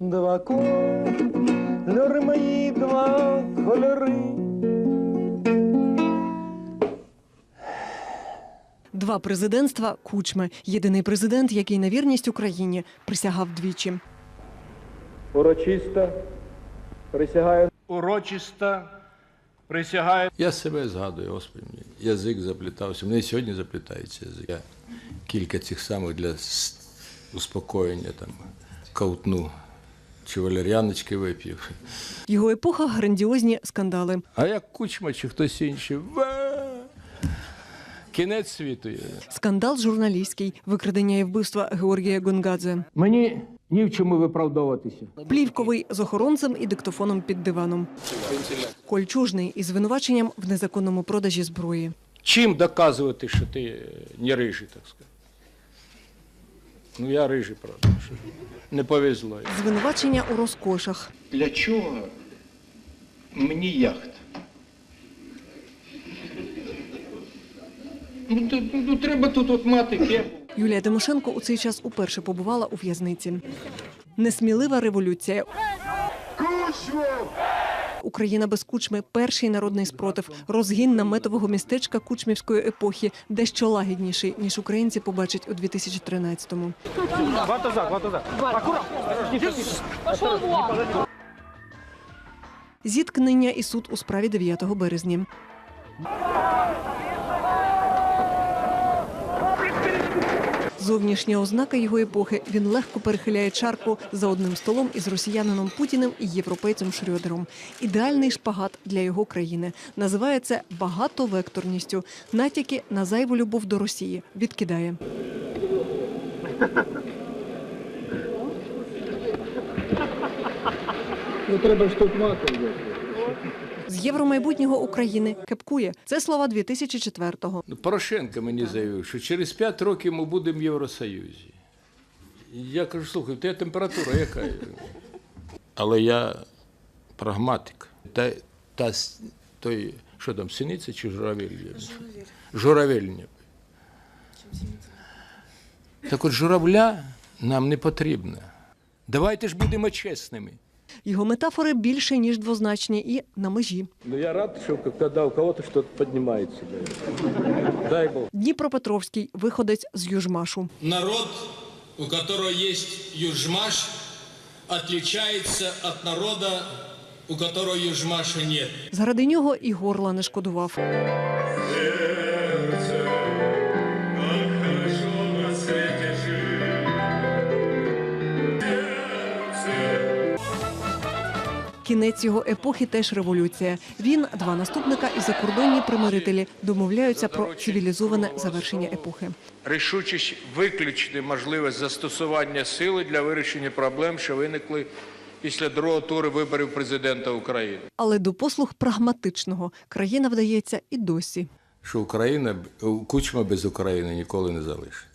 Два кольори мої, два кольори. Два президентства Кучми. Єдиний президент, який на вірність Україні присягав двічі. Урочисто присягаю урочисто присягаю Я себе згадую, Господи, мені язик заплітався. Мене і сьогодні заплітається язик. Я кілька цих самих для успокоєння там ковтну чи валер'яночки вип'ів. Його епоха грандіозні скандали. А як кучма чи хтось інший. Кінець світу є. Скандал журналістський, викрадення і вбивства Георгія Гонгадзе. Мені ні в чому виправдовуватися. Плівковий з охоронцем і диктофоном під диваном. Кольчужний із звинуваченням в незаконному продажі зброї. Чим доказувати, що ти е, не рижий, так сказати? Ну, я рижий, правда. що Не повезло. Звинувачення у розкошах. Для чого мені яхта? Ну, то- ну, треба тут от мати кепу. Юлія Тимошенко у цей час уперше побувала у в'язниці. Несмілива революція. Україна без кучми перший народний спротив, розгін наметового містечка кучмівської епохи, дещо лагідніший, ніж українці побачать у 2013-му. Зіткнення і суд у справі 9 березня. Зовнішня ознака його епохи. Він легко перехиляє чарку за одним столом із росіянином Путіним і європейцем Шрёдером. Ідеальний шпагат для його країни. Називає це багатовекторністю. Натяки на зайву любов до Росії відкидає. Ну треба ж тут мати. З євромайбутнього України кепкує. Це слова 2004-го. Ну, Порошенко мені заявив, що через 5 років ми будемо в Євросоюзі. Я кажу, слухай, в тебе температура яка? Але я прагматик. Та, та, той, що там, синиця чи журавель? Журавельня. Так от журавля нам не потрібно. Давайте ж будемо чесними. Його метафори більше ніж двозначні і на межі. Ну я рад, що коли у кого-то щось піднімається. Дай Бог. Дніпропетровський виходець з Южмашу. Народ, у которого есть южмаш, отличается от народа, у которого южмаша нет. Заради нього і горла не шкодував. Кінець його епохи теж революція. Він, два наступника і закордонні примирителі домовляються про цивілізоване завершення епохи. Рішучість виключити можливість застосування сили для вирішення проблем, що виникли після другого туру виборів президента України. Але до послуг прагматичного країна вдається і досі. Що Україна, Кучма без України ніколи не залишиться.